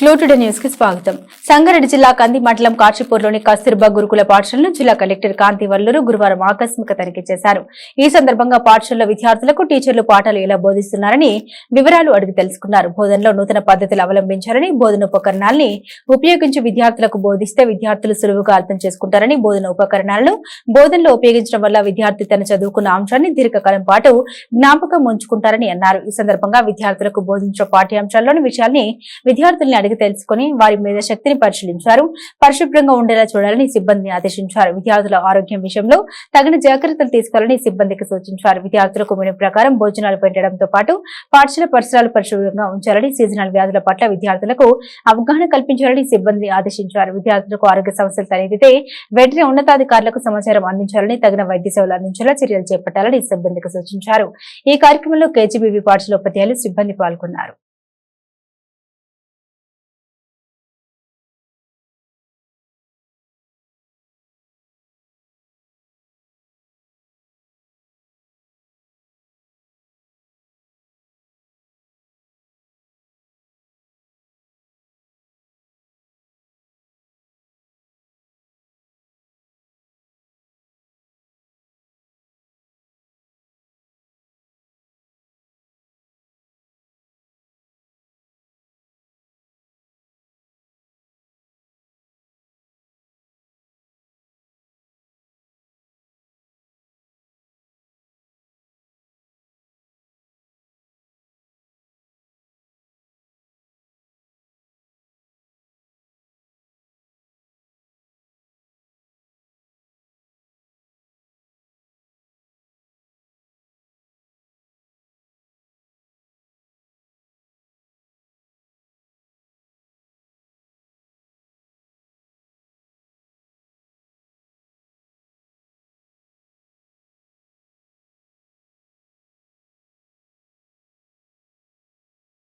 క్లోటుడ న్యూస్కి స్వాగతం. సంగారెడ్డి జిల్లా కంది మండలం కాచిపూర్లోని కస్తూర్బా గురుకుల పాఠశాలను జిల్లా కలెక్టర్ కాంతి వల్లూరు గురువారం ఆకస్మిక తనిఖీ చేశారు. ఈ సందర్భంగా పాఠశాలలో విద్యార్థులకు టీచర్లు పాఠాలు ఎలా బోధిస్తున్నారని వివరాలు అడిగి తెలుసుకున్నారు. బోధనలో నూతన పద్ధతులు అవలంబించారని బోధన ఉపకరణాలని ఉపయోగించి విద్యార్థులకు బోధిస్తే విద్యార్థులు సులువుగా అర్థం చేసుకుంటారని బోధన ఉపకరణాలను బోధనలో ఉపయోగించడం వల్ల విద్యార్థి తన చదువుకున్న అంశాన్ని దీర్ఘకాలం పాటు జ్ఞాపకం ఉంచుకుంటారని అన్నారు. ఈ సందర్భంగా విద్యార్థులకు బోధించిన పాఠ్యాంశాల్లోని విషయాల్ని విద్యార్థుల్ని అడిగి తెలుసుకుని వారి మీద శక్తిని పరిశీలించారు. పరిశుభ్రంగా ఉండేలా చూడాలని సిబ్బందిని ఆదేశించారు. విద్యార్థుల ఆరోగ్యం విషయంలో తగిన జాగ్రత్తలు తీసుకోవాలని సిబ్బందికి సూచించారు. విద్యార్థులకు మెను ప్రకారం భోజనాలు పెట్టడంతో పాటు పాఠశాల పరిసరాలు పరిశుభ్రంగా ఉంచాలని సీజనల్ వ్యాధుల పట్ల విద్యార్థులకు అవగాహన కల్పించాలని సిబ్బంది ఆదేశించారు. విద్యార్థులకు ఆరోగ్య సమస్యలు తలెత్తితే వెంటనే ఉన్నతాధికారులకు సమాచారం అందించాలని తగిన వైద్య సేవలు అందించేలా చర్యలు చేపట్టాలని సిబ్బందికి సూచించారు. ఈ కార్యక్రమంలో కేజీబీవీ పాఠశాల ఉపాధ్యాయులు సిబ్బంది పాల్గొన్నారు.